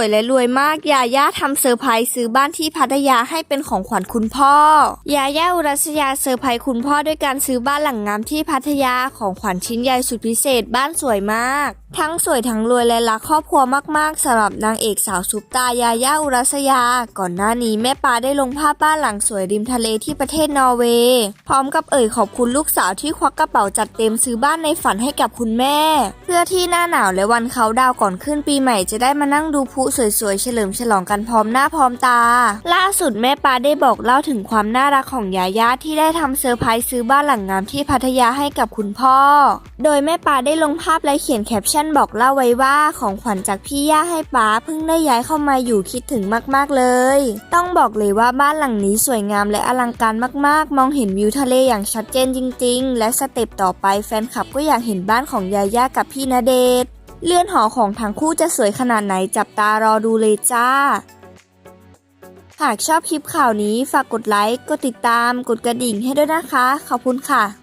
วยและรวยมาก ยาย่าทำเซอร์ไพรส์ซื้อบ้านที่พัทยาให้เป็นของขวัญคุณพ่อ ยาย่าอุรัสยาเซอร์ไพรส์คุณพ่อด้วยการซื้อบ้านหลังงามที่พัทยาของขวัญชิ้นใหญ่สุดพิเศษบ้านสวยมาก ทั้งสวยทั้งรวยและรักครอบครัวมากๆสำหรับนางเอกสาวซุปตายาย่าอุรัสยา ก่อนหน้านี้แม่ปาได้ลงภาพบ้านหลังสวยริมทะเลที่ประเทศนอร์เวย์พร้อมกับเอ่ยขอบคุณลูกสาวที่ควักกระเป๋าจัดเต็มซื้อบ้านในฝันให้กับคุณแม่ เพื่อที่หน้าหนาวและวันเขาดาวก่อนขึ้นปีใหม่จะได้มานั่งดูพุสวยๆ เฉลิมฉลองกันพร้อมหน้าพร้อมตา ล่าสุดแม่ปาได้บอกเล่าถึงความน่ารักของยาย่าที่ได้ทำเซอร์ไพรส์ซื้อบ้านหลังงามที่พัทยาให้กับคุณพ่อ โดยแม่ปาได้ลงภาพและเขียนแคปชั่นบอกเล่าไว้ว่าของขวัญจากพี่ย่าให้ป้าเพิ่งได้ย้ายเข้ามาอยู่คิดถึงมากๆเลย ต้องบอกเลยว่าบ้านหลังนี้สวยงามและอลังการมากๆ มองเห็นวิวทะเลอย่างชัดเจนจริง ๆ และสเต็ปต่อไปแฟนคลับก็อยากเห็นบ้านของยาย่ากับพี่ณเดช เลื่อนหอของทั้งคู่จะสวยขนาดไหนจับตารอดูเลยจ้า หากชอบคลิปข่าวนี้ฝากกดไลค์ กดติดตาม กดกระดิ่งให้ด้วยนะคะ ขอบคุณค่ะ